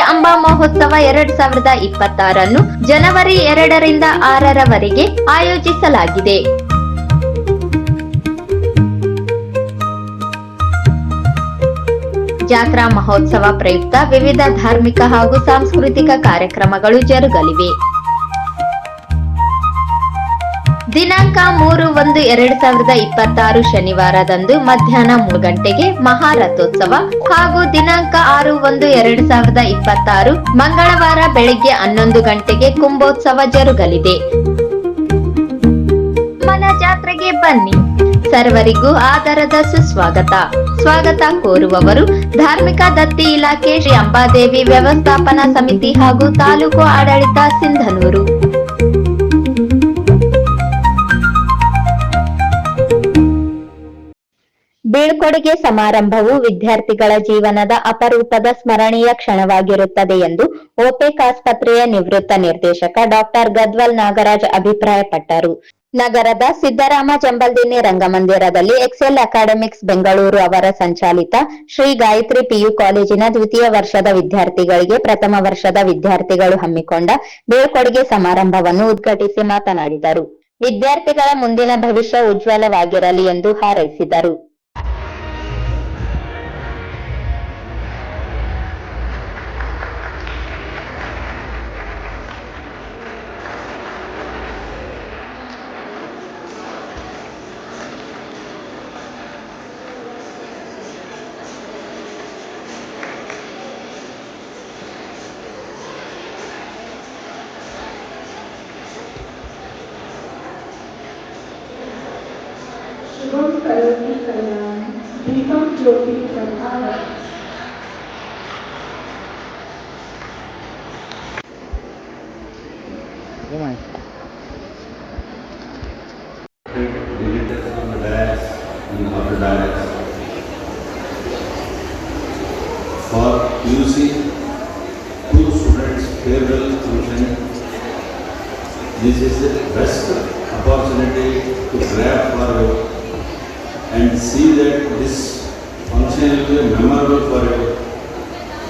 ಅಂಬಾ ಮಹೋತ್ಸವ ಎರಡ್ ಸಾವಿರದ ಇಪ್ಪತ್ತಾರನ್ನು ಜನವರಿ ಎರಡರಿಂದ ಆರರವರೆಗೆ ಆಯೋಜಿಸಲಾಗಿದೆ. ಜಾತ್ರಾ ಮಹೋತ್ಸವ ಪ್ರಯುಕ್ತ ವಿವಿಧ ಧಾರ್ಮಿಕ ಹಾಗೂ ಸಾಂಸ್ಕೃತಿಕ ಕಾರ್ಯಕ್ರಮಗಳು ಜರುಗಲಿವೆ. ದಿನಾಂಕ ಮೂರು ಒಂದು ಎರಡ್ ಸಾವಿರದ ಇಪ್ಪತ್ತಾರು ಶನಿವಾರದಂದು ಮಧ್ಯಾಹ್ನ ಮೂರು ಗಂಟೆಗೆ ಮಹಾರಥೋತ್ಸವ ಹಾಗೂ ದಿನಾಂಕ ಆರು ಒಂದು ಎರಡ್ ಸಾವಿರದ ಇಪ್ಪತ್ತಾರು ಮಂಗಳವಾರ ಬೆಳಗ್ಗೆ ಹನ್ನೊಂದು ಗಂಟೆಗೆ ಕುಂಭೋತ್ಸವ ಜರುಗಲಿದೆ. ಮನ ಜಾತ್ರೆಗೆ ಬನ್ನಿ. ಸರ್ವರಿಗೂ ಆದರದ ಸುಸ್ವಾಗತ. ಸ್ವಾಗತ ಕೋರುವವರು ಧಾರ್ಮಿಕ ದತ್ತಿ ಇಲಾಖೆ ಶ್ರೀ ಅಂಬಾದೇವಿ ವ್ಯವಸ್ಥಾಪನಾ ಸಮಿತಿ ಹಾಗೂ ತಾಲೂಕು ಆಡಳಿತ ಸಿಂಧನೂರು. ಬೀಳ್ಕೊಡುಗೆ ಸಮಾರಂಭವು ವಿದ್ಯಾರ್ಥಿಗಳ ಜೀವನದ ಅಪರೂಪದ ಸ್ಮರಣೀಯ ಕ್ಷಣವಾಗಿರುತ್ತದೆ ಎಂದು ಓಪೆಕ್ ಆಸ್ಪತ್ರೆಯ ನಿವೃತ್ತ ನಿರ್ದೇಶಕ ಡಾಕ್ಟರ್ ಗದ್ವಲ್ ನಾಗರಾಜ್ ಅಭಿಪ್ರಾಯಪಟ್ಟರು. ನಗರದ ಸಿದ್ದರಾಮ ಜಂಬಲ್ದಿನ್ನಿ ರಂಗಮಂದಿರದಲ್ಲಿ ಎಕ್ಸೆಲ್ ಅಕಾಡೆಮಿಕ್ಸ್ ಬೆಂಗಳೂರು ಅವರ ಸಂಚಾಲಿತ ಶ್ರೀ ಗಾಯತ್ರಿ ಪಿಯು ಕಾಲೇಜಿನ ದ್ವಿತೀಯ ವರ್ಷದ ವಿದ್ಯಾರ್ಥಿಗಳಿಗೆ ಪ್ರಥಮ ವರ್ಷದ ವಿದ್ಯಾರ್ಥಿಗಳು ಹಮ್ಮಿಕೊಂಡ ಬೀಳ್ಕೊಡುಗೆ ಸಮಾರಂಭವನ್ನು ಉದ್ಘಾಟಿಸಿ ಮಾತನಾಡಿದರು. ವಿದ್ಯಾರ್ಥಿಗಳ ಮುಂದಿನ ಭವಿಷ್ಯ ಉಜ್ವಲವಾಗಿರಲಿ ಎಂದು ಹಾರೈಸಿದರು. Two students farewell function. This is the best opportunity to grab for you and see that this function will be memorable for you.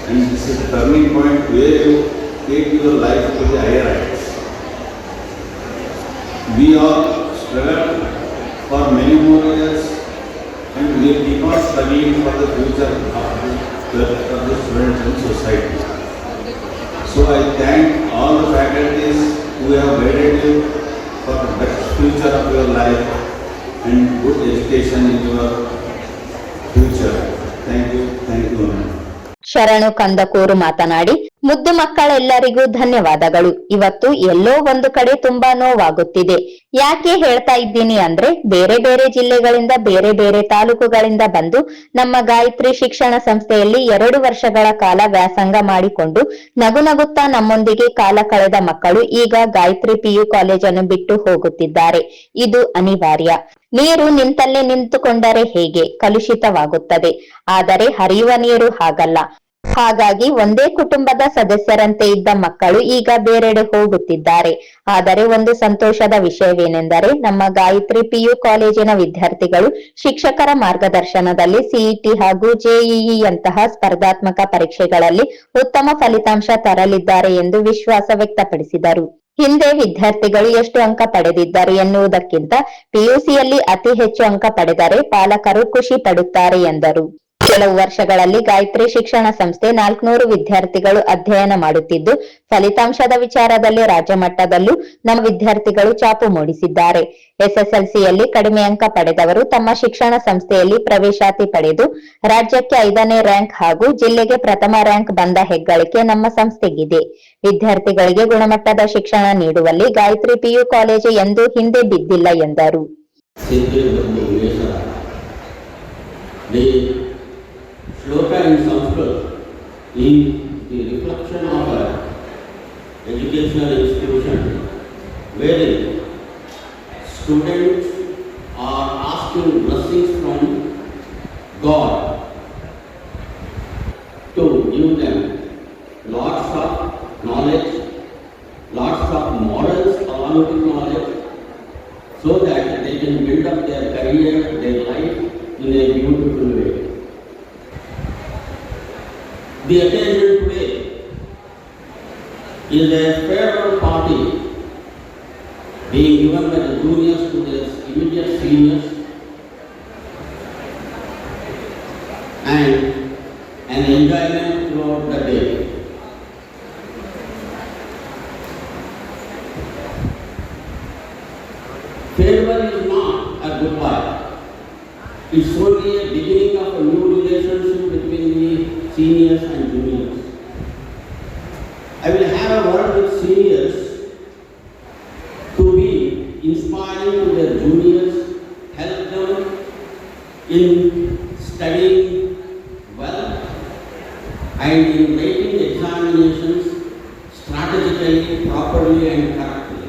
And this is a turning point where you take your life to the higher heights. We all struggled for many more years and we keep on struggling for the future of the, of the students and society. So I thank all the faculties who have guided you for the best future of your life and good education in your future. Thank you, thank you. Amen. ಶರಣು ಕಂದಕೂರು ಮಾತನಾಡಿ ಮುದ್ದು ಮಕ್ಕಳೆಲ್ಲರಿಗೂ ಧನ್ಯವಾದಗಳು. ಇವತ್ತು ಎಲ್ಲೋ ಒಂದು ಕಡೆ ತುಂಬಾ ನೋವಾಗುತ್ತಿದೆ. ಯಾಕೆ ಹೇಳ್ತಾ ಇದ್ದೀನಿ ಅಂದ್ರೆ ಬೇರೆ ಬೇರೆ ಜಿಲ್ಲೆಗಳಿಂದ, ಬೇರೆ ಬೇರೆ ತಾಲೂಕುಗಳಿಂದ ಬಂದು ನಮ್ಮ ಗಾಯತ್ರಿ ಶಿಕ್ಷಣ ಸಂಸ್ಥೆಯಲ್ಲಿ ಎರಡು ವರ್ಷಗಳ ಕಾಲ ವ್ಯಾಸಂಗ ಮಾಡಿಕೊಂಡು ನಗು ನಗುತ್ತಾ ನಮ್ಮೊಂದಿಗೆ ಕಾಲ ಕಳೆದ ಮಕ್ಕಳು ಈಗ ಗಾಯತ್ರಿ ಪಿಯು ಕಾಲೇಜನ್ನು ಬಿಟ್ಟು ಹೋಗುತ್ತಿದ್ದಾರೆ. ಇದು ಅನಿವಾರ್ಯ. ನೀರು ನಿಂತಲ್ಲೇ ನಿಂತುಕೊಂಡರೆ ಹೇಗೆ? ಕಲುಷಿತವಾಗುತ್ತದೆ. ಆದರೆ ಹರಿಯುವ ನೀರು ಹಾಗಲ್ಲ. ಹಾಗಾಗಿ ಒಂದೇ ಕುಟುಂಬದ ಸದಸ್ಯರಂತೆ ಇದ್ದ ಮಕ್ಕಳು ಈಗ ಬೇರೆಡೆ ಹೋಗುತ್ತಿದ್ದಾರೆ. ಆದರೆ ಒಂದು ಸಂತೋಷದ ವಿಷಯವೇನೆಂದರೆ ನಮ್ಮ ಗಾಯತ್ರಿ ಪಿಯು ಕಾಲೇಜಿನ ವಿದ್ಯಾರ್ಥಿಗಳು ಶಿಕ್ಷಕರ ಮಾರ್ಗದರ್ಶನದಲ್ಲಿ ಸಿಇಟಿ ಹಾಗೂ ಜೆಇಇ ಯಂತಹ ಸ್ಪರ್ಧಾತ್ಮಕ ಪರೀಕ್ಷೆಗಳಲ್ಲಿ ಉತ್ತಮ ಫಲಿತಾಂಶ ತರಲಿದ್ದಾರೆ ಎಂದು ವಿಶ್ವಾಸ ವ್ಯಕ್ತಪಡಿಸಿದರು. ಹಿಂದೆ ವಿದ್ಯಾರ್ಥಿಗಳು ಎಷ್ಟು ಅಂಕ ಪಡೆದಿದ್ದರು ಎನ್ನುವುದಕ್ಕಿಂತ ಪಿಯುಸಿಯಲ್ಲಿ ಅತಿ ಹೆಚ್ಚು ಅಂಕ ಪಡೆದರೆ ಪಾಲಕರು ಖುಷಿ ಪಡುತ್ತಾರೆ ಎಂದರು. ಕೆಲವು ವರ್ಷಗಳಲ್ಲಿ ಗಾಯತ್ರಿ ಶಿಕ್ಷಣ ಸಂಸ್ಥೆ ನಾಲ್ಕುನೂರು ವಿದ್ಯಾರ್ಥಿಗಳು ಅಧ್ಯಯನ ಮಾಡುತ್ತಿದ್ದು, ಫಲಿತಾಂಶದ ವಿಚಾರದಲ್ಲಿ ರಾಜ್ಯ ಮಟ್ಟದಲ್ಲೂ ನಮ್ಮ ವಿದ್ಯಾರ್ಥಿಗಳು ಚಾಪು ಮೂಡಿಸಿದ್ದಾರೆ. ಎಸ್ಎಸ್ಎಲ್ಸಿಯಲ್ಲಿ ಕಡಿಮೆ ಅಂಕ ಪಡೆದವರು ತಮ್ಮ ಶಿಕ್ಷಣ ಸಂಸ್ಥೆಯಲ್ಲಿ ಪ್ರವೇಶಾತಿ ಪಡೆದು, ರಾಜ್ಯಕ್ಕೆ ಐದನೇ ರ್ಯಾಂಕ್ ಹಾಗೂ ಜಿಲ್ಲೆಗೆ ಪ್ರಥಮ ರ್ಯಾಂಕ್ ಬಂದ ಹೆಗ್ಗಳಿಕೆ ನಮ್ಮ ಸಂಸ್ಥೆಗಿದೆ. ವಿದ್ಯಾರ್ಥಿಗಳಿಗೆ ಗುಣಮಟ್ಟದ ಶಿಕ್ಷಣ ನೀಡುವಲ್ಲಿ ಗಾಯತ್ರಿ ಪಿಯು ಕಾಲೇಜು ಎಂದು ಹಿಂದೆ ಬಿದ್ದಿಲ್ಲ ಎಂದರು. Shloka in Sanskrit is the reflection of a educational institution wherein students are asking blessings from God to give them lots of knowledge, lots of morals along with knowledge, so that they can build up their career, their life in a beautiful way. The occasion today is a farewell party being given by the juniors to their immediate seniors and an enjoyment throughout the day. Farewell is not a goodbye. It's only a beginning of a new relationship between the seniors and juniors. I will have a word with seniors to be inspiring to their juniors, help them in studying well and in making examinations strategically, properly and correctly.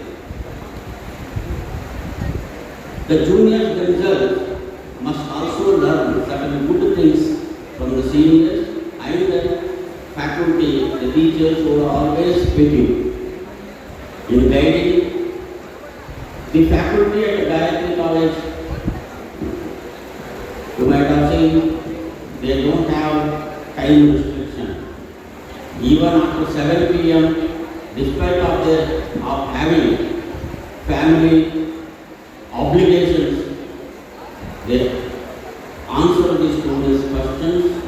The juniors themselves must also learn certain good things from the seniors and the faculty, the teachers who are always with you. In guiding the faculty at Gayatri College, you might have seen they don't have time restriction. Even after 7 p.m., despite of their of having family obligations, they answer the students' questions.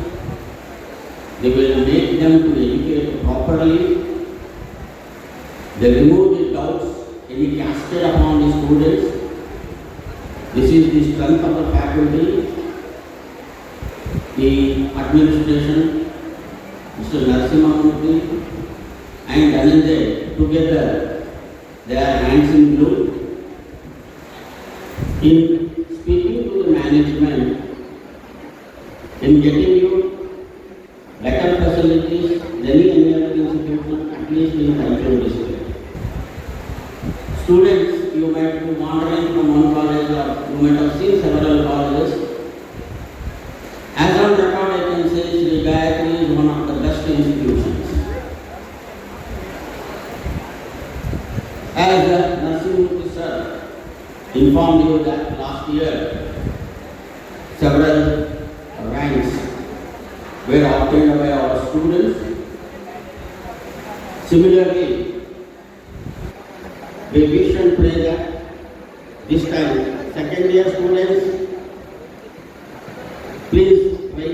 They will make them to educate properly. They remove the doubts any casted upon the students. This is the strength of the faculty. The administration, Mr. Narasimhamurthy and Dhananjay together, they are hands in glue. In speaking to the management, in getting you better facilities any other institution, at least in Raipur district. Students, you might be wandering from one college or you might have seen several colleges. As on record, I can say Sri Gayatri is one of the best institutions. As uh, Narasimhamurthy sir informed you that last year, several ranks were obtained by our students. Similarly, we wish and pray that this time, second year students, please try,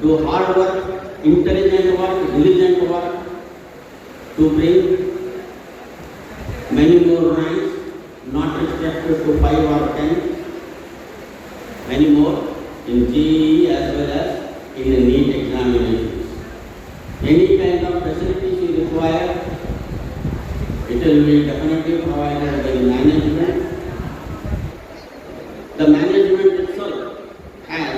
do hard work, intelligent work, diligent work to bring many more ranks, not restricted to five or ten, many more in GE as well as in the NEET examinations. Any kind of facilities it will be definitely provided by management. The management itself has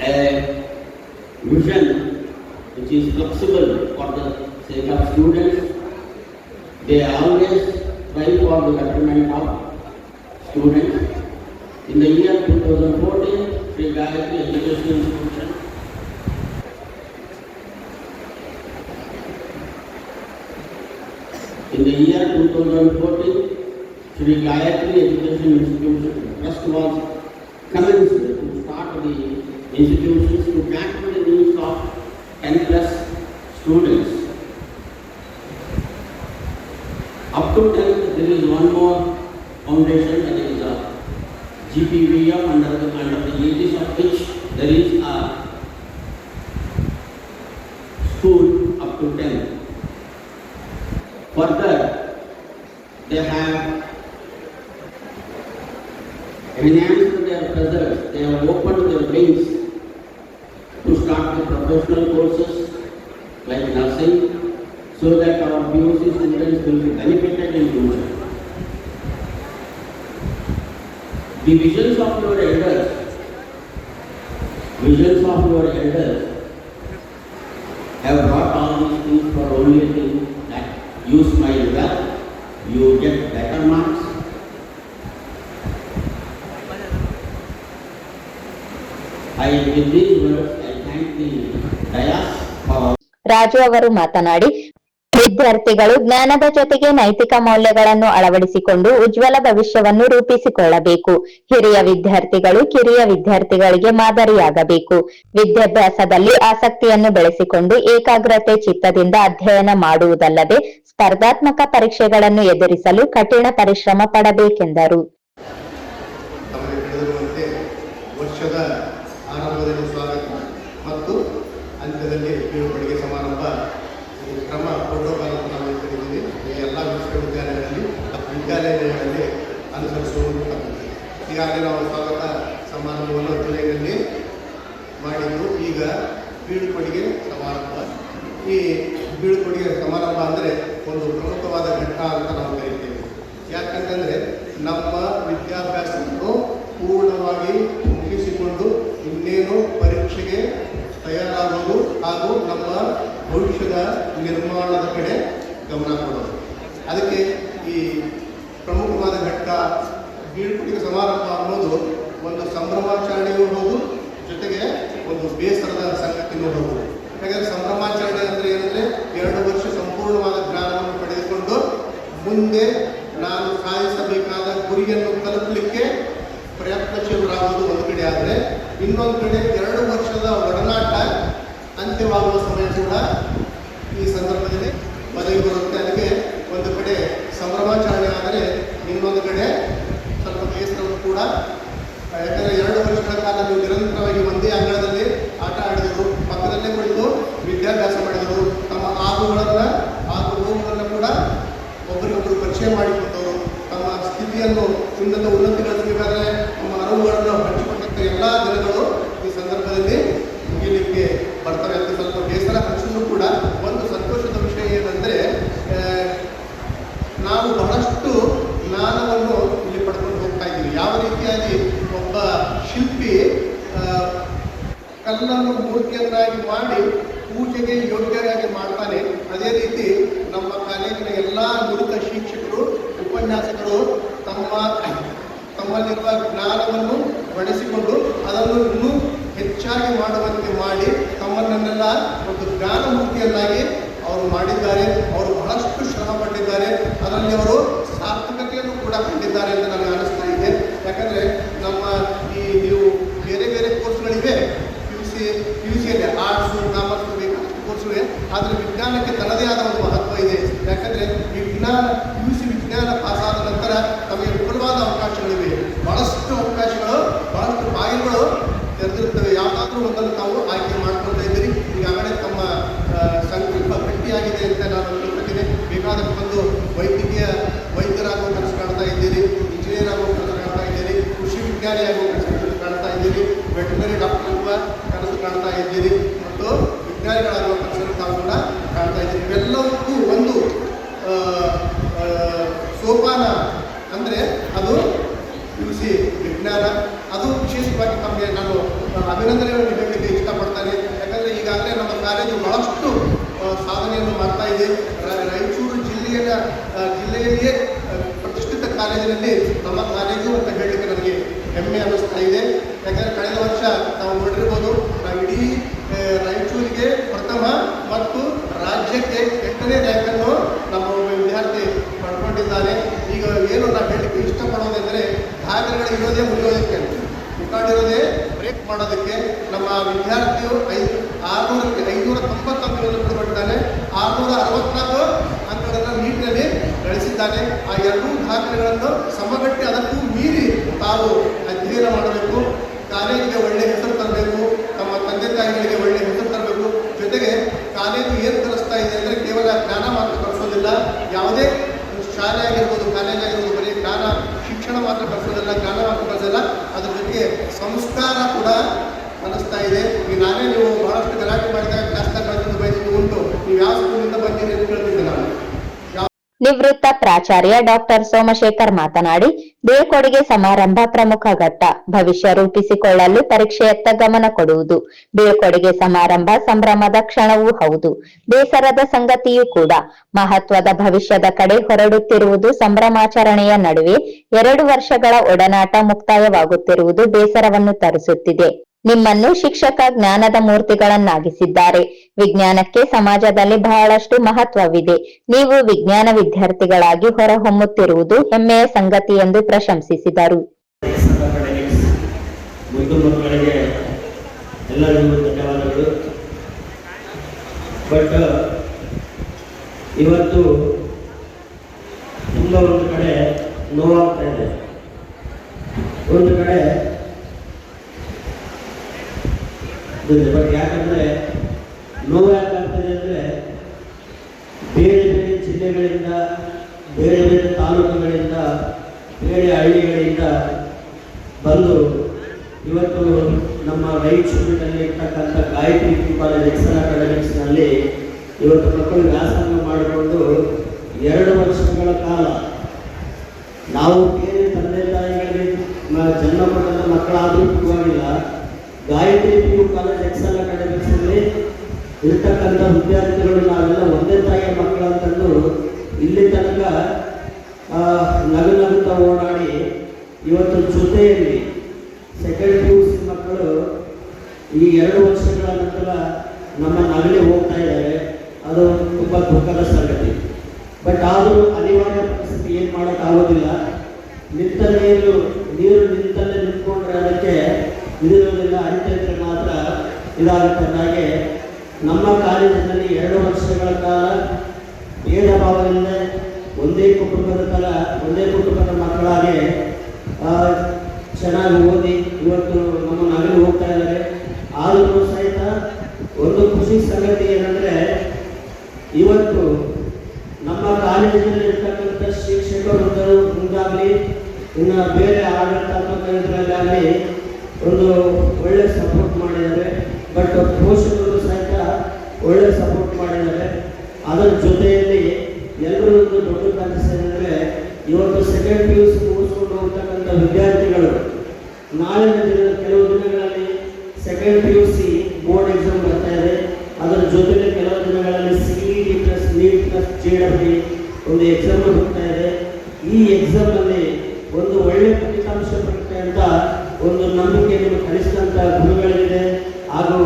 a vision which is flexible for the sake of students. They always try for the betterment of students. In the year 2014, Sri Gayatri Education year 2014, Sri Gayatri Education Institution trust was commenced to start the institutions to cater the needs of 10 plus students. Up to 10th, there is one more foundation that is a GPVM under the, under the aegis of which there is a school up to 10th. Further, they have enhanced their presence, they have opened their wings to start the professional courses like nursing, so that our PUC students will be benefited in future. The visions of your elders, visions of your elders have brought all these things for only Raju ಅವರು ಮಾತನಾಡಿ, ವಿದ್ಯಾರ್ಥಿಗಳು ಜ್ಞಾನದ ಜೊತೆಗೆ ನೈತಿಕ ಮೌಲ್ಯಗಳನ್ನು ಅಳವಡಿಸಿಕೊಂಡು ಉಜ್ವಲ ಭವಿಷ್ಯವನ್ನು ರೂಪಿಸಿಕೊಳ್ಳಬೇಕು. ಹಿರಿಯ ವಿದ್ಯಾರ್ಥಿಗಳು ಕಿರಿಯ ವಿದ್ಯಾರ್ಥಿಗಳಿಗೆ ಮಾದರಿಯಾಗಬೇಕು. ವಿದ್ಯಾಭ್ಯಾಸದಲ್ಲಿ ಆಸಕ್ತಿಯನ್ನು ಬೆಳೆಸಿಕೊಂಡು ಏಕಾಗ್ರತೆ ಚಿತ್ತದಿಂದ ಅಧ್ಯಯನ ಮಾಡುವುದಲ್ಲದೆ ಸ್ಪರ್ಧಾತ್ಮಕ ಪರೀಕ್ಷೆಗಳನ್ನು ಎದುರಿಸಲು ಕಠಿಣ ಪರಿಶ್ರಮ ಪಡಬೇಕೆಂದರು ತಮಗೆ ತಿಳಿದಿರುವಂತೆ ವರ್ಷದ ಆರಂಭದಲ್ಲಿ ಸ್ವಾಗತ ಮತ್ತು ಅಂತ್ಯದಲ್ಲಿ ಬೀಳ್ಕೊಡುಗೆ ಸಮಾರಂಭ ಈ ಕ್ರಮ ಪ್ರೋಟೋಕಾಲ್ ಅಂತ ನಾವು ಕರೀತೀವಿ ಈ ಎಲ್ಲ ವಿಶ್ವವಿದ್ಯಾಲಯಗಳಲ್ಲಿ ವಿದ್ಯಾಲಯಗಳಲ್ಲಿ ಅನುಸರಿಸುವಂಥದ್ದು ಈಗಾಗಲೇ ನಾವು ಸ್ವಾಗತ ಸಮಾರಂಭವನ್ನು ಜುಲೈನಲ್ಲಿ ಮಾಡಿದ್ದು ಈಗ ಬೀಳ್ಕೊಡುಗೆ ಸಮಾರಂಭ ಈ ಬೀಳ್ಕೊಡುಗೆ ಸಮಾರಂಭ ಅಂದರೆ ಒಂದು ಪ್ರಮುಖವಾದ ಘಟ್ಟ ಅಂತ ನಾವು ಕರಿತೇವೆ. ಯಾಕಂತಂದರೆ ನಮ್ಮ ವಿದ್ಯಾಭ್ಯಾಸವನ್ನು ಪೂರ್ಣವಾಗಿ ಮುಗಿಸಿಕೊಂಡು ಇನ್ನೇನು ಪರೀಕ್ಷೆಗೆ ತಯಾರಾಗೋದು ಹಾಗೂ ನಮ್ಮ ಭವಿಷ್ಯದ ನಿರ್ಮಾಣದ ಕಡೆ ಗಮನ ಕೊಡೋದು. ಅದಕ್ಕೆ ಈ ಪ್ರಮುಖವಾದ ಘಟ್ಟ ಬೀಳ್ಕೊಡುಗೆ ಸಮಾರಂಭ ಅನ್ನೋದು ಒಂದು ಸಂಭ್ರಮಾಚರಣೆಯೂ ಹೌದು, ಜೊತೆಗೆ ಒಂದು ಬೇಸರದ ಸಂಗತಿಯೂ ಹೌದು. ಯಾಕಂದರೆ ಸಂಭ್ರಮಾಚರಣೆ ಅಂದರೆ ಏನಂದರೆ ಎರಡು ವರ್ಷ ಸಂಪೂರ್ಣವಾದ ಜ್ಞಾನವನ್ನು ಪಡೆದುಕೊಂಡು ಮುಂದೆ ನಾನು ಸಾಧಿಸಬೇಕಾದ ಗುರಿಯನ್ನು ತಲುಪಲಿಕ್ಕೆ ಪ್ರಯತ್ನಶೀಲರಾಗುವುದು ಒಂದು ಕಡೆ ಆದರೆ ಇನ್ನೊಂದು ಕಡೆ ಎರಡು ವರ್ಷದ ಒಡನಾಟ ಅಂತ್ಯವಾಗುವ ಸಮಯ ಕೂಡ ಈ ಸಂದರ್ಭದಲ್ಲಿ ಒದಗಿ ಬರುತ್ತೆ. ಅದಕ್ಕೆ ಒಂದು ಕಡೆ ಸಂಭ್ರಮಾಚರಣೆ ಆದರೆ ಇನ್ನೊಂದು ಕಡೆ ಸ್ವಲ್ಪ ಬೇಸರವು ಕೂಡ, ಯಾಕಂದರೆ ಎರಡು ವರ್ಷಗಳ ಕಾಲ ನೀವು ಒಬ್ಬರಿಗೊಬ್ಬರು ಮಾಡಿಕೊಟ್ಟವರು ತಮ್ಮ ಸ್ಥಿತಿಯನ್ನು ಉನ್ನತ ಉನ್ನತಿಗೊಳಿಸಬೇಕಾದ್ರೆ ನಮ್ಮ ಅರಿವುಗಳನ್ನು ಹಂಚಿಕೊಂಡಂಥ ಎಲ್ಲ ದಿನಗಳು ಈ ಸಂದರ್ಭದಲ್ಲಿ ಮುಗಿಲಿಕ್ಕೆ ಬರ್ತಾರೆ. ಅಂತ ಸ್ವಲ್ಪ ಬೇಸರ ಅನಿಸಿದ್ರು ಕೂಡ ಒಂದು ಸಂತೋಷದ ವಿಷಯ ಏನಂದ್ರೆ ನಾವು ಬಹಳಷ್ಟು ಜ್ಞಾನವನ್ನು ಇಲ್ಲಿ ಪಡ್ಕೊಂಡು ಹೋಗ್ತಾ ಇದ್ದೀವಿ. ಯಾವ ರೀತಿಯಾಗಿ ಒಬ್ಬ ಶಿಲ್ಪಿ ಕಲ್ಲನ್ನು ಮೂರ್ತಿಯನ್ನಾಗಿ ಮಾಡಿ ಪೂಜೆಗೆ ಯೋಗ್ಯರಾಗಿ ಮಾಡ್ತಾನೆ, ಅದೇ ರೀತಿ ನಮ್ಮ ಕಾಲೇಜಿನ ಎಲ್ಲ ನುರಿತ ಶಿಕ್ಷಕರು ಉಪನ್ಯಾಸಕರು ತಮ್ಮ ತಮ್ಮಲ್ಲಿರುವ ಜ್ಞಾನವನ್ನು ಬಳಸಿಕೊಂಡು ಅದನ್ನು ಇನ್ನೂ ಹೆಚ್ಚಾಗಿ ಮಾಡುವಂತೆ ಮಾಡಿ ತಮ್ಮನ್ನೆಲ್ಲ ಒಂದು ಜ್ಞಾನಮೂರ್ತಿಯನ್ನಾಗಿ ಅವರು ಮಾಡಿದ್ದಾರೆ. ಅವರು ಬಹಳಷ್ಟು ಶ್ರಮ ಪಟ್ಟಿದ್ದಾರೆ ಅದರಲ್ಲಿ ಅವರು ಸಾರ್ಥಕತೆಯನ್ನು ಕೂಡ ಕಂಡಿದ್ದಾರೆ ಅಂತ ನನಗೆ ಅನಿಸ್ತಾ ಇದೆ. ಯಾಕಂದರೆ ನಮ್ಮ ಈ ನೀವು ಬೇರೆ ಬೇರೆ ಕೋರ್ಸ್ಗಳಿವೆ. P U C P U ಸಿಯಲ್ಲಿ ಆರ್ಟ್ಸು ಕಾಮರ್ಸು ಬೇಕಾದಷ್ಟು ಕೋರ್ಸ್ಗಳಿವೆ ಆದರೆ ವಿಜ್ಞಾನಕ್ಕೆ ತನ್ನದೇ ಆದ ಒಂದು ವೈದ್ಯಕೀಯ ಕಾಲೇಜಿನಲ್ಲಿ ನಮ್ಮ ಕಾಲೇಜು ಅಂತ ಹೇಳಲಿಕ್ಕೆ ನನಗೆ ಹೆಮ್ಮೆ ಅನ್ನಿಸ್ತಾ ಇದೆ. ಯಾಕಂದರೆ ಕಳೆದ ವರ್ಷ ನಾವು ನೋಡಿರ್ಬೋದು, ನಾವು ಇಡೀ ರಾಯಚೂರಿಗೆ ಪ್ರಥಮ ಮತ್ತು ರಾಜ್ಯಕ್ಕೆ ಎಂಟನೇ ರ್ಯಾಂಕನ್ನು ನಮ್ಮ ವಿದ್ಯಾರ್ಥಿ ಪಡ್ಕೊಂಡಿದ್ದಾನೆ ಈಗ ಏನು ನಾವು ಹೇಳಲಿಕ್ಕೆ ಇಷ್ಟಪಡೋದೆಂದರೆ ದಾಖಲೆಗಳು ಇರೋದೇ ಮುಗಿಯೋದಕ್ಕೆ ಮುಖಾಡಿರೋದೇ ಬ್ರೇಕ್ ಮಾಡೋದಕ್ಕೆ ನಮ್ಮ ವಿದ್ಯಾರ್ಥಿಯು ಐದು, ಆರುನೂರಕ್ಕೆ ಐನೂರ ತೊಂಬತ್ತೊಂದು ಪಡ್ಕೊಂಡಿದ್ದಾನೆ ಆರುನೂರ ಅರವತ್ನಾಲ್ಕು ಅಂಕಗಳನ್ನು ನೀಟಿನಲ್ಲಿ ಗಳಿಸಿದ್ದಾನೆ ಆ ಎರಡೂ ದಾಖಲೆಗಳನ್ನು ಸಮಗಟ್ಟಿ ಅದಕ್ಕೂ ಮೀರಿ ತಾವು ಅಧ್ಯಯನ ಮಾಡಬೇಕು. ಕಾಲೇಜಿಗೆ ಒಳ್ಳೆಯ ಹೆಸರು ತರಬೇಕು. ತಮ್ಮ ತಂದೆ ತಾಯಿಗಳಿಗೆ ಒಳ್ಳೆಯ ಹೆಸರು ತರಬೇಕು. ಜೊತೆಗೆ ಕಾಲೇಜು ಏನು ಕಲಿಸ್ತಾ ಇದೆ ಅಂದರೆ ಕೇವಲ ಜ್ಞಾನ ಮಾತ್ರ ಕಲಿಸೋದಿಲ್ಲ ಯಾವುದೇ ಶಾಲೆ ಆಗಿರ್ಬೋದು, ಕಾಲೇಜ್ ಆಗಿರ್ಬೋದು, ಬರೀ ಜ್ಞಾನ, ಶಿಕ್ಷಣ ಮಾತ್ರ ಕಲಿಸೋದಿಲ್ಲ ಜ್ಞಾನ ಮಾತ್ರ ಕಲಿಸೋದಿಲ್ಲ ಅದ್ರ ಜೊತೆಗೆ ಸಂಸ್ಕಾರ ಕೂಡ ಕಲಿಸ್ತಾ ಇದೆ. ಈ ನಾನೇ ನೀವು ಬಹಳಷ್ಟು ಗಲಾಟೆ ಮಾಡಿದಾಗ ಕ್ಲಾಸ್ನಾಗ ಕಳೆದು ಬಯಸಿದ್ದು ಉಂಟು. ನೀವು ಯಾವ ಸ್ಕೂಲಿಂದ ಬಂದಿರಿ ಅಂತ ಕೇಳ್ತಿದ್ದೆ. ನಿವೃತ್ತ ಪ್ರಾಚಾರ್ಯ ಡಾಕ್ಟರ್ ಸೋಮಶೇಖರ್ ಮಾತನಾಡಿ ಬೀಳ್ಕೊಡುಗೆ ಸಮಾರಂಭ ಪ್ರಮುಖ ಘಟ್ಟ. ಭವಿಷ್ಯ ರೂಪಿಸಿಕೊಳ್ಳಲು ಪರೀಕ್ಷೆಯತ್ತ ಗಮನ ಕೊಡುವುದು. ಬೀಳ್ಕೊಡುಗೆ ಸಮಾರಂಭ ಸಂಭ್ರಮದ ಕ್ಷಣವೂ ಹೌದು. ಬೇಸರದ ಸಂಗತಿಯೂ ಕೂಡ. ಮಹತ್ವದ ಭವಿಷ್ಯದ ಕಡೆ ಹೊರಡುತ್ತಿರುವುದು ಸಂಭ್ರಮಾಚರಣೆಯ ನಡುವೆ ಎರಡು ವರ್ಷಗಳ ಒಡನಾಟ ಮುಕ್ತಾಯವಾಗುತ್ತಿರುವುದು ಬೇಸರವನ್ನು ತರಿಸುತ್ತಿದೆ. ನಿಮ್ಮನ್ನು ಶಿಕ್ಷಕ ಜ್ಞಾನದ ಮೂರ್ತಿಗಳನ್ನಾಗಿಸಿದ್ದಾರೆ. ವಿಜ್ಞಾನಕ್ಕೆ ಸಮಾಜದಲ್ಲಿ ಬಹಳಷ್ಟು ಮಹತ್ವವಿದೆ. ನೀವು ವಿಜ್ಞಾನ ವಿದ್ಯಾರ್ಥಿಗಳಾಗಿ ಹೊರಹೊಮ್ಮುತ್ತಿರುವುದು ಹೆಮ್ಮೆಯ ಸಂಗತಿ ಎಂದು ಪ್ರಶಂಸಿಸಿದರು. ಇವತ್ತು ಒಂದು ಕಡೆ ನೋವಾಗ್ತಾ ಇದೆ. ಒಂದು ಕಡೆ ಬಟ್ ಯಾಕಂದ್ರೆ ನೋವು ಯಾಕಾಗ್ತದೆ ಅಂದ್ರೆ ಬೇರೆ ಬೇರೆ ಜಿಲ್ಲೆಗಳಿಂದ, ಬೇರೆ ಬೇರೆ ತಾಲೂಕುಗಳಿಂದ, ಬೇರೆ ಹಳ್ಳಿಗಳಿಂದ ಬಂದು ಇವತ್ತು ನಮ್ಮ ರಾಯಚೂರಿನಲ್ಲಿ ಇರ್ತಕ್ಕಂಥ ಗಾಯತ್ರಿ ಕಾಲೇಜ್ ಎಕ್ಸಲ್ ಅಕಾಡೆಮಿಕ್ಸ್ನಲ್ಲಿ ಇವತ್ತು ಮಕ್ಕಳು ವ್ಯಾಸಂಗ ಮಾಡಿಕೊಂಡು ಎರಡು ವರ್ಷಗಳ ಕಾಲ ನಾವು ಬೇರೆ ತಂದೆ ತಾಯಿಗಳಿಗೆ ಜನ್ಮ ಕೊಟ್ಟಂತ ಮಕ್ಕಳಾದರೂ ಪರವಾಗಿಲ್ಲ Gayatri P U college Excel ಅಕಾಡೆಮಿಕ್ಸಲ್ಲಿ ಇರ್ತಕ್ಕಂಥ ವಿದ್ಯಾರ್ಥಿಗಳು ನಾವೆಲ್ಲ ಒಂದೇ ತಾಯಿಯ ಮಕ್ಕಳು ಅಂತಂದು ಇಲ್ಲಿ ತನಕ ನಗು ನಗುತ್ತಾ ಓಡಾಡಿ ಇವತ್ತು ಜೊತೆಯಲ್ಲಿ ಸೆಕೆಂಡ್ ಪಿ ಯು ಸಿ ಮಕ್ಕಳು ಈ ಎರಡು ವರ್ಷಗಳ ನಂತರ ನಮ್ಮ ನಗಲಿ ಹೋಗ್ತಾ ಇದ್ದಾರೆ. ಅದು ತುಂಬ ದುಃಖದ ಸಂಗತಿ. ಬಟ್ ಆದರೂ ಅನಿವಾರ್ಯ ಪರಿಸ್ಥಿತಿ ಏನು ಮಾಡೋಕ್ಕಾಗೋದಿಲ್ಲ. ನಿಂತ ನೀರು ನೀರು ನಿಂತಲ್ಲೇ ನಿಂತ್ಕೊಂಡ್ರೆ ಅದಕ್ಕೆ ಇದಿರೋದಿಲ್ಲ ಹರಿತೈತ್ರೆ ಮಾತ್ರ ಇದಾಗುತ್ತೆ ಹಾಗೆ ನಮ್ಮ ಕಾಲೇಜಿನಲ್ಲಿ ಎರಡು ವರ್ಷಗಳ ಕಾಲ ಭೇದ ಭಾವದಿಂದ ಒಂದೇ ಕುಟುಂಬದ ಕಾಲ, ಒಂದೇ ಕುಟುಂಬದ ಮಕ್ಕಳಾಗಿ ಚೆನ್ನಾಗಿ ಓದಿ ಇವತ್ತು ನಮ್ಮ ನಗಲು ಹೋಗ್ತಾ ಇದ್ದಾರೆ. ಆದರೂ ಸಹಿತ ಒಂದು ಖುಷಿ ಸಂಗತಿ ಏನಂದರೆ ಇವತ್ತು ನಮ್ಮ ಕಾಲೇಜಿನಲ್ಲಿ ಇರ್ತಕ್ಕಂಥ ಶಿಕ್ಷಕರು ಮುಂದಾಗಲಿ, ಇನ್ನು ಬೇರೆ ಆಡಳಿತಾತ್ಮಕ ಇದರಲ್ಲಾಗಲಿ ಒಂದು ಒಳ್ಳೆ ಸಪೋರ್ಟ್ ಮಾಡಿದ್ದಾರೆ. ಬಟ್ ಪೋಷಕರು ಸಹಿತ ಒಳ್ಳೆ ಸಪೋರ್ಟ್ ಮಾಡಿದ್ದಾರೆ. ಅದರ ಜೊತೆಯಲ್ಲಿ ಎಲ್ಲರೂ ಒಂದು ದೊಡ್ಡ ಕನಸು ಏನಂದರೆ ಇವತ್ತು ಸೆಕೆಂಡ್ ಪಿ ಯು ಸಿ ಮುಗಿಸ್ಕೊಂಡು ಹೋಗ್ತಕ್ಕಂಥ ವಿದ್ಯಾರ್ಥಿಗಳು ನಾಳಿನ ದಿನ ಕೆಲವು ದಿನಗಳಲ್ಲಿ second P U C board exam ಬರ್ತಾ ಇದೆ. ಅದರ ಜೊತೆಗೆ ಕೆಲವು ದಿನಗಳಲ್ಲಿ C E D plus NEET plus G W ಒಂದು ಎಕ್ಸಾಮ್ ಬರ್ತಾ ಇದೆ. ಈ ಎಕ್ಸಾಮಲ್ಲಿ ಒಂದು ಒಳ್ಳೆ ಫಲಿತಾಂಶ ಬರುತ್ತೆ ಅಂತ ನಂಬಿಕೆ ನಿಮ್ಮ ಕಲಿಸಿದಂಥ ಗುರುಗಳಿದೆ. ಹಾಗೂ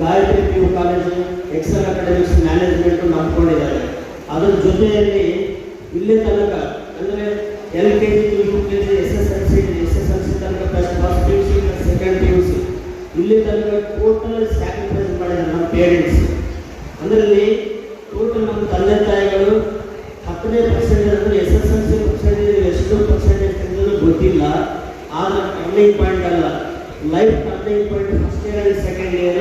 Gayatri P U college Excel academics management ನಂಬ್ಕೊಂಡಿದ್ದಾರೆ ಅದರ ಜೊತೆಯಲ್ಲಿ ಇಲ್ಲಿ ತನಕ ಅಂದರೆ L K G, U K G, S S L C, S S L C ತನಕ first P U C second P U C ಇಲ್ಲಿ ತನಕ ಟೋಟಲ್ ಸ್ಯಾಕ್ರಿಫೈಸ್ ಮಾಡಿದ್ದಾರೆ ನಮ್ಮ ಪೇರೆಂಟ್ಸ್ ಅದರಲ್ಲಿ ಟೋಟಲ್ ನಮ್ಮ ತಂದೆ ತಾಯಿಗಳು ಹತ್ತನೇ ಪರ್ಸೆಂಟ್ ಅಂದರೆ S S L C percentage ಆದರೆ ಟರ್ನಿಂಗ್ ಪಾಯಿಂಟ್ ಅಲ್ಲ. Life turning point first year and second year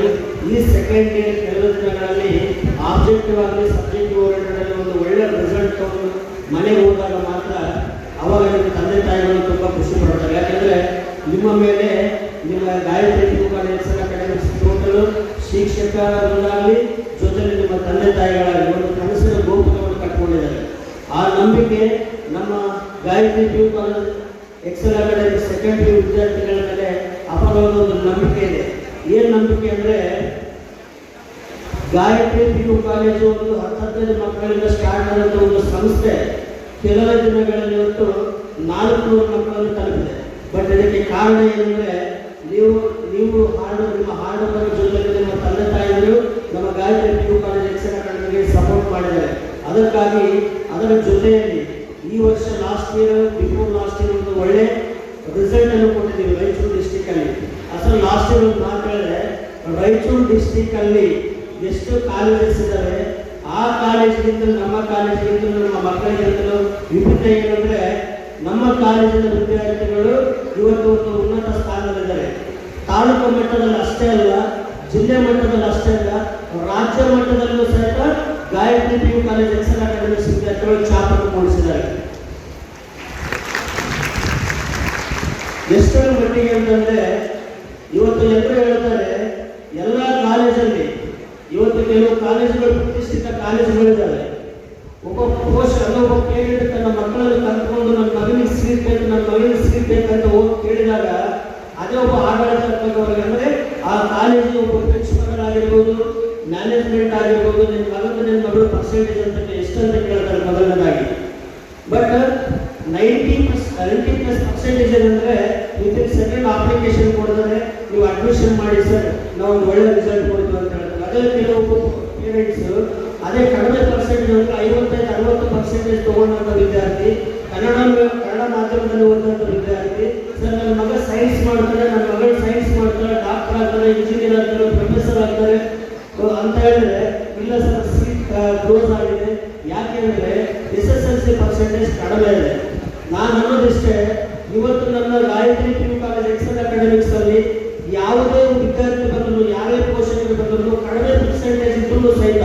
ಈ ಸೆಕೆಂಡ್ ಇಯರ್ ಕೆಲವು ದಿನಗಳಲ್ಲಿ ಆಬ್ಜೆಕ್ಟಿವ್ ಆಗಲಿ ಸಬ್ಜೆಕ್ಟಿವ್ ಓರಿಯೆಂಟೆಡ್ ಒಂದು ಒಳ್ಳೆ ರಿಸಲ್ಟ್ ತಗೊಂಡು ಮನೆಗೆ ಹೋದಾಗ ಮಾತ್ರ ಅವಾಗ ನಿಮ್ಮ ತಂದೆ ತಾಯಿಗಳು ತುಂಬ ಖುಷಿ ಪಡ್ತಾರೆ. ಯಾಕಂದರೆ ನಿಮ್ಮ ಮೇಲೆ ನಿಮ್ಮ ಗಾಯತ್ರಿ ಕಾಲೇಜ್ ಅಕಾಡೆಮಿಕ್ಸ್ ಟೋಟಲು ಶಿಕ್ಷಕರಾಗಲಿ ಜೊತೆಗೆ ನಿಮ್ಮ ತಂದೆ ತಾಯಿಗಳಾಗಲಿ ಒಂದು ಕನಸಿನ ಗೋಪುರವನ್ನು ಕಟ್ಕೊಂಡಿದ್ದಾರೆ. ಆ ನಂಬಿಕೆ ನಮ್ಮ Gayatri college Excel secondary second ವಿದ್ಯಾರ್ಥಿಗಳ ಮೇಲೆ ಅಪಾರವಾದ ಒಂದು ನಂಬಿಕೆ ಇದೆ. ಏನು ನಂಬಿಕೆ ಅಂದರೆ, ಗಾಯತ್ರಿ ಪಿ ಯು ಕಾಲೇಜು ಒಂದು ಹತ್ತು ಹದಿನೈದು ಮಕ್ಕಳಿಂದ ಸ್ಟಾರ್ಟ್ ಆದಂಥ ಒಂದು ಸಂಸ್ಥೆ ಕೆಲವೇ ದಿನಗಳಲ್ಲಿ ಇವತ್ತು ನಾಲ್ಕುನೂರು ಮಕ್ಕಳನ್ನು ತಲುಪಿದೆ. ಬಟ್ ಇದಕ್ಕೆ ಕಾರಣ ಏನಂದರೆ, ನೀವು ನೀವು ಹಾಡು, ನಿಮ್ಮ ಹಾಡುಗಳ ಜೊತೆಗೆ ನಿಮ್ಮ ತಂದೆ ತಾಯಿಗಳು ನಮ್ಮ Gayatri P U college Excel ಅಕಾಡೆಮಿಗೆ support ಮಾಡಿದ್ದಾರೆ. ಅದಕ್ಕಾಗಿ ಅದರ ಜೊತೆಯಲ್ಲಿ ಈ ವರ್ಷ last year before last year ಒಂದು ಒಳ್ಳೆ ರಿಸಲ್ಟ್ ಅನ್ನು ಕೊಟ್ಟಿದ್ದೀವಿ ರಾಯಚೂರು ಡಿಸ್ಟಿಕ್ ಅಲ್ಲಿ. ಅಸಲು ಲಾಸ್ಟ್ ಇಯರ್ ಒಂದು ಮಾತು ಹೇಳಿದ್ರೆ, ರಾಯಚೂರು ಡಿಸ್ಟಿಕ್ ಅಲ್ಲಿ ಎಷ್ಟು ಕಾಲೇಜಸ್ ಇದ್ದಾವೆ ಆ ಕಾಲೇಜ್ಗಿಂತ ನಮ್ಮ ಕಾಲೇಜ್ಗಿಂತ ನಮ್ಮ ಮಕ್ಕಳಿಗಿಂತಲೂ ವಿಭಿನ್ನ ಏನಂದ್ರೆ, ನಮ್ಮ ಕಾಲೇಜಿನ ವಿದ್ಯಾರ್ಥಿಗಳು ಇವತ್ತು ಒಂದು ಉನ್ನತ ಸ್ಥಾನದಲ್ಲಿದ್ದಾರೆ. ತಾಲೂಕು ಮಟ್ಟದಲ್ಲಿ ಅಷ್ಟೇ ಅಲ್ಲ, ಜಿಲ್ಲೆ ಮಟ್ಟದಲ್ಲಿ ಅಷ್ಟೇ ಅಲ್ಲ, ರಾಜ್ಯ ಮಟ್ಟದಲ್ಲೂ ಸಹಿತ Gayatri P U college Excel academics ವಿದ್ಯಾರ್ಥಿಗಳು ಛಾಪನ್ನು ಮೂಡಿಸಿದ್ದಾರೆ ಎಷ್ಟರ ಮಟ್ಟಿಗೆ ಅಂತಂದ್ರೆ, ಇವತ್ತು ಎಲ್ಲರೂ ಹೇಳ್ತಾರೆ, ಎಲ್ಲ ಕಾಲೇಜಲ್ಲಿ, ಇವತ್ತು ಕೆಲವು ಕಾಲೇಜುಗಳು ಪ್ರತಿಷ್ಠಿತ ಕಾಲೇಜುಗಳಿದ್ದಾವೆ. ಒಬ್ಬ ಅಂದ್ರೆ ಒಬ್ಬ ಪೇರೆಂಟ್ ತನ್ನ ಮಕ್ಕಳನ್ನು ಕರ್ಕೊಂಡು ನನ್ನ ಮಗನಿಗೆ ಸೀಟ್ ಬೇಕು, ನನ್ನ ಮಗನಿಗೆ ಸೀಟ್ ಬೇಕಂತ ಹೋಗಿ ಕೇಳಿದಾಗ, ಅದೇ ಒಬ್ಬ ಆಡಳಿತಾತ್ಮಕವಾಗಿ ಅಂದ್ರೆ, ಆ ಕಾಲೇಜಿನ ಒಬ್ಬ ಪ್ರಿನ್ಸಿಪಲ್ ಮ್ಯಾನೇಜ್ಮೆಂಟ್ ಆಗಿರ್ಬೋದು ನಿನ್ನ ಮಗನ ನಿನ್ನ ಮಗಳು ಪರ್ಸೆಂಟೇಜ್ ಅಂತ ಎಷ್ಟಂತ ಕೇಳ್ತಾರೆ ಮೊದಲನೇದಾಗಿ. But ninety plus ninety plus percentage ಏನಂದ್ರೆ ಇನ್ ಸೆಕೆಂಡ್ ಅಪ್ಲಿಕೇಶನ್ ಕೊಡ್ತಾರೆ, ನೀವು ಅಡ್ಮಿಷನ್ ಮಾಡಿ ಸರ್ ಒಂದು ಒಳ್ಳೆ ರಿಸಲ್ಟ್ ಕೊಡ್ತೀವಿ ಅಂತ ಹೇಳ್ತಾರೆ. ಅದೇ ಕೆಲವು ಪೇರೆಂಟ್ಸ್ ಅದೇ ಕಡಿಮೆ ಪರ್ಸೆಂಟೇಜ್ ಅಂದ್ರೆ ಐವತ್ತೈದು, ಅರವತ್ತು ಪರ್ಸೆಂಟೇಜ್ ತಗೊಂಡಂತ ವಿದ್ಯಾರ್ಥಿ, ಕನ್ನಡ ಕನ್ನಡ ಮಾಧ್ಯಮದಲ್ಲಿ ಓದಿದಂಥ ವಿದ್ಯಾರ್ಥಿ ಸರ್ ನನ್ನ ಮಗ ಸೈನ್ಸ್ ಮಾಡ್ತಾರೆ ನನ್ನ ಮಗಳು ಸೈನ್ಸ್ ಮಾಡ್ತಾರೆ ಡಾಕ್ಟರ್ ಆಗ್ತಾರೆ ಇಂಜಿನಿಯರ್ ಆಗ್ತಾರೆ ಪ್ರೊಫೆಸರ್ ಆಗ್ತಾರೆ ಅಂತ ಹೇಳಿದ್ರೆ, ಇಲ್ಲ ಸರ್ ಸೀಟ್ ಕ್ಲೋಸ್ ಆಗಿದೆ. ಯಾಕೆ ಹೇಳಿದ್ರೆ S S L C percentage ಕಡಿಮೆ ಇದೆ. ನಾನು ಅನ್ನೋದಿಷ್ಟೇ ಇವತ್ತು ನನ್ನ Gayatri P U college Excel academics ಅಲ್ಲಿ ಯಾವುದೇ ವಿದ್ಯಾರ್ಥಿ ಬಂದರು, ಯಾರೇ ಪೋಷಕರು ಬಂದರು, ಕಡಿಮೆ ಪರ್ಸೆಂಟೇಜ್ ಇದ್ರೂ ಸಹಿತ,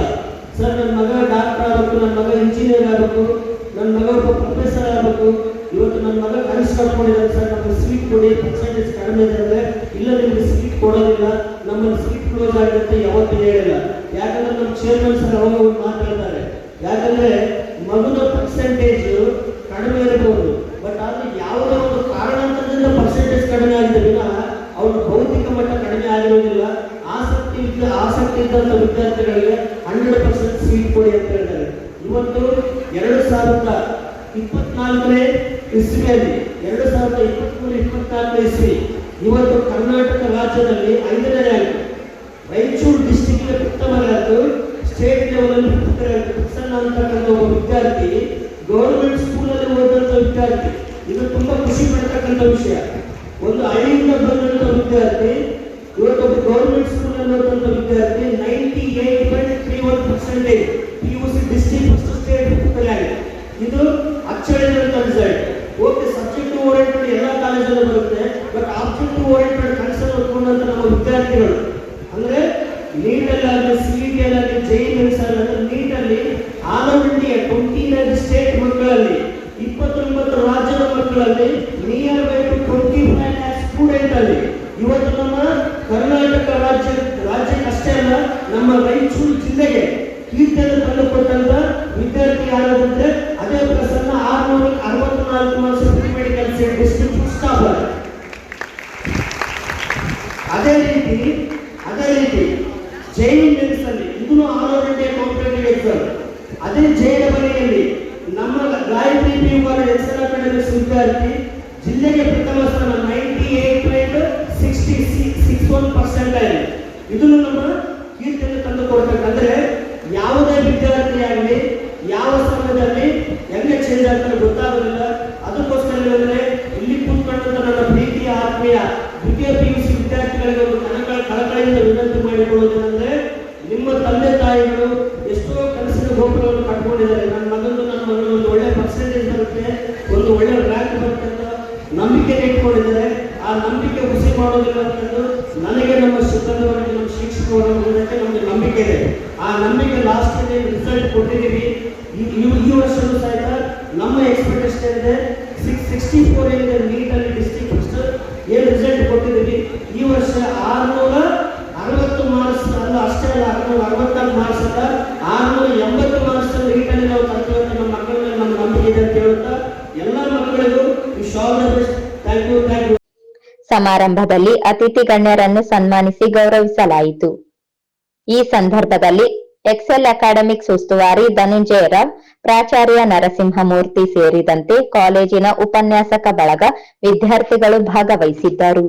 ಸರ್ ನನ್ನ ಮಗ ಡಾಕ್ಟರ್ ಆಗಬೇಕು ನನ್ನ ಮಗ ಇಂಜಿನಿಯರ್ ಆಗಬೇಕು ನನ್ನ ಮಗ ಪ್ರೊಫೆಸರ್ ಆಗಬೇಕು, ಇವತ್ತು ನನ್ನ ಮಗ ಕನಸು ಕಟ್ಕೊಂಡಿದ್ದಾರೆ ಸರ್, ನಮಗೆ ಸೀಟ್ ಕೊಡಿ ಪರ್ಸೆಂಟೇಜ್ ಕಡಿಮೆ ಇದೆ ಅಂದರೆ, ಇಲ್ಲ ನಿಮಗೆ ಸೀಟ್ ಕೊಡೋದಿಲ್ಲ, ನಮ್ಮಲ್ಲಿ ಸೀಟ್ ಕ್ಲೋಸ್ ಆಗುತ್ತೆ ಯಾವತ್ತೂ ಹೇಳಿಲ್ಲ. ಯಾಕಂದ್ರೆ ನಮ್ಮ ಚೇರ್ಮನ್ ಸರ್ ಅವಾಗ ಮಾತಾಡ್ತಾರೆ ಮಾತು ಯಾಕಂದ್ರೆ ಮಗುನ ಪರ್ಸೆಂಟೇಜ್ ಕಡಿಮೆ ಇರಬಹುದು ಆದ್ರೆ ಯಾವುದೋ ಒಂದು ಕಾರಣಾಂತರದಿಂದ ಪರ್ಸೆಂಟೇಜ್ ಕಡಿಮೆ ಆಗಿದೆ ವಿನಃ ಅವನ ಭೌತಿಕ ಮಟ್ಟ ಕಡಿಮೆ ಆಗಿರೋದಿಲ್ಲ. ಆಸಕ್ತಿ ಇದ್ದ, ಆಸಕ್ತಿ ಇದ್ದಂಥ ವಿದ್ಯಾರ್ಥಿಗಳಿಗೆ ಹಂಡ್ರೆಡ್ ಪರ್ಸೆಂಟ್ ಸೀಟ್ ಕೊಡಿ ಅಂತ ಹೇಳ್ತಾರೆ ಇವತ್ತು ಎರಡು ಸಾವಿರದ ಇಪ್ಪತ್ನಾಲ್ಕನೇ ಇಸ್ವಿಯಲ್ಲಿ, ಎರಡು ಸಾವಿರದ ಇಪ್ಪತ್ಮೂರು, ಇಪ್ಪತ್ನಾಲ್ಕನೇ ಇಸ್ವಿ, ಇವತ್ತು ಕರ್ನಾಟಕ ರಾಜ್ಯದಲ್ಲಿ ಐದನೇ ರ್ಯಾಂಕ್. ರಾಯಚೂರು ಡಿಸ್ಟಿಕ್ನ ಉತ್ತಮ ರ್ಯಾಂಕ್ ಸ್ಟೇಟ್ ಲೆವೆಲಲ್ಲಿ ಪ್ರಸನ್ನ ಅಂತಕ್ಕಂಥ ಒಬ್ಬ ವಿದ್ಯಾರ್ಥಿ ಗೌರ್ಮೆಂಟ್ ಸ್ಕೂಲಲ್ಲಿ ಓದಂತ ವಿದ್ಯಾರ್ಥಿ. ಇದು ತುಂಬಾ ಖುಷಿ ಪಡ್ತಕ್ಕಂಥ ವಿಷಯ. ಒಂದು ಹಳ್ಳಿಯಿಂದ ಬಂದಂತ ವಿದ್ಯಾರ್ಥಿ ಇವತ್ತು ಒಬ್ಬ ಗೌರ್ಮೆಂಟ್ ಸ್ಕೂಲಲ್ಲಿ ಓದಂತ ವಿದ್ಯಾರ್ಥಿ ಅದೇ ರೀತಿ ಅದೇ ರೀತಿ ಜೈನ್ ಅಲ್ಲಿ ಇದನ್ನು ಆರು ಗಂಟೆ ಕಾಂಪಿಟೇಟಿವ್ ಎಕ್ಸಾಮ್ ಅದೇ ಜೈನ ಮನೆಯಲ್ಲಿ ನಮ್ಮ Gayatri P college Excel academics ವಿದ್ಯಾರ್ಥಿ ಜಿಲ್ಲೆಗೆ ಪ್ರಥಮ ಸ್ಥಾನ ninety eight point sixty six one percentage ಇದನ್ನು ನಮ್ಮ ಕೀರ್ತಿಯನ್ನು ತಂದು ಕೊಡ್ಬೇಕಂದ್ರೆ ಯಾವುದೇ ವಿದ್ಯಾರ್ಥಿ ಆಗಲಿ ಯಾವ ಸಮಯದಲ್ಲಿ, ಹೆಂಗೆ ಚೇಂಜ್ ಆಗ್ತಾರೆ ಗೊತ್ತಾಗೋದಿಲ್ಲ. ಅದಕ್ಕೋಸ್ಕರ ಇಲ್ಲಿ ಕೂತ್ಕೊಂಡಂತ ನನ್ನ ಪ್ರೀತಿಯ ಆತ್ಮೀಯ ದ್ವಿತೀಯ ಪಿ ಯು ಸಿ ವಿದ್ಯಾರ್ಥಿಗಳಿಗೆ ಕಳಕಳಿಯಿಂದ ವಿನಂತಿ ಮಾಡಿಕೊಳ್ಳುವುದೇನೆಂದರೆ ನಿಮ್ಮ ತಂದೆ ತಾಯಿಗಳು ಎಷ್ಟೋ ಕನಸಿನ ಗೋಪುರವನ್ನು ಕಟ್ಕೊಂಡಿದ್ದಾರೆ. ನನ್ನ ಮಗಂದು ನನ್ನ ಮಗಳು ಒಂದು ಒಳ್ಳೆ ಪರ್ಸೆಂಟೇಜ್ ಬರುತ್ತೆ, ಒಂದು ಒಳ್ಳೆ ರ್ಯಾಂಕ್ ಬರುತ್ತೆ ಅಂತ ನಂಬಿಕೆ ಇಟ್ಕೊಂಡಿದ್ದಾರೆ. ಆ ನಂಬಿಕೆ ಹುಸಿ ಮಾಡೋದಿಲ್ಲ ಅಂತಂದು ನನಗೆ ನಮ್ಮ ಸಿಬ್ಬಂದಿಯವರಿಗೆ ನಮ್ಮ ಶಿಕ್ಷಕರ ನಮಗೆ ನಂಬಿಕೆ ಇದೆ. ಆ ನಂಬಿಕೆ ಲಾಸ್ಟ್ ರಿಸಲ್ಟ್ ಕೊಟ್ಟಿದ್ದೀವಿ. ಈ ವರ್ಷವೂ ಸಹಿತ ನಮ್ಮ ಎಕ್ಸ್ಪೆಕ್ಟೇಷನ್ ಇದೆ. ಸಿಕ್ಸ್ ಸಿಕ್ಸ್ಟಿ ಫೋರ್ ಏನಿದೆ ನೀಟಲ್ಲಿ ಡಿಸ್ಟ್ರಿಕ್ಟ್ ಫಸ್ಟ್ ಏನು ರಿಸಲ್ಟ್ ಕೊಟ್ಟಿದ್ದೀವಿ ಈ ವರ್ಷ ಆರುನೂರ ಅರವತ್ತು ಮಾರ್ಕ್ಸ್ ಅಲ್ಲ ಆರುನೂರ ಅರವತ್ತಾರು ಮಾರ್ಕ್ಸ್ ಅಲ್ಲ ಆರುನೂರ ಎಂಬತ್ತು ಮಾರ್ಕ್ಸ್ ರೀಟಲ್ಲಿ ನಾವು ತರ್ತೀವಿ ನಮ್ಮ ಮಕ್ಕಳ ನಮ್ಮ ನಂಬಿಕೆ ಇದೆ ಅಂತ ಹೇಳುತ್ತಾ, ಎಲ್ಲ ಮಕ್ಕಳಿಗೂ wish all thank you thank you ಸಮಾರಂಭದಲ್ಲಿ ಅತಿಥಿ ಗಣ್ಯರನ್ನು ಸನ್ಮಾನಿಸಿ ಗೌರವಿಸಲಾಯಿತು. ಈ ಸಂದರ್ಭದಲ್ಲಿ ಎಕ್ಸೆಲ್ ಅಕಾಡೆಮಿಕ್ಸ್ ಉಸ್ತುವಾರಿ ಧನುಂಜಯರಾವ್ ಪ್ರಾಚಾರ್ಯ ನರಸಿಂಹಮೂರ್ತಿ ಸೇರಿದಂತೆ ಕಾಲೇಜಿನ ಉಪನ್ಯಾಸಕ ಬಳಗ ವಿದ್ಯಾರ್ಥಿಗಳು ಭಾಗವಹಿಸಿದ್ದರು.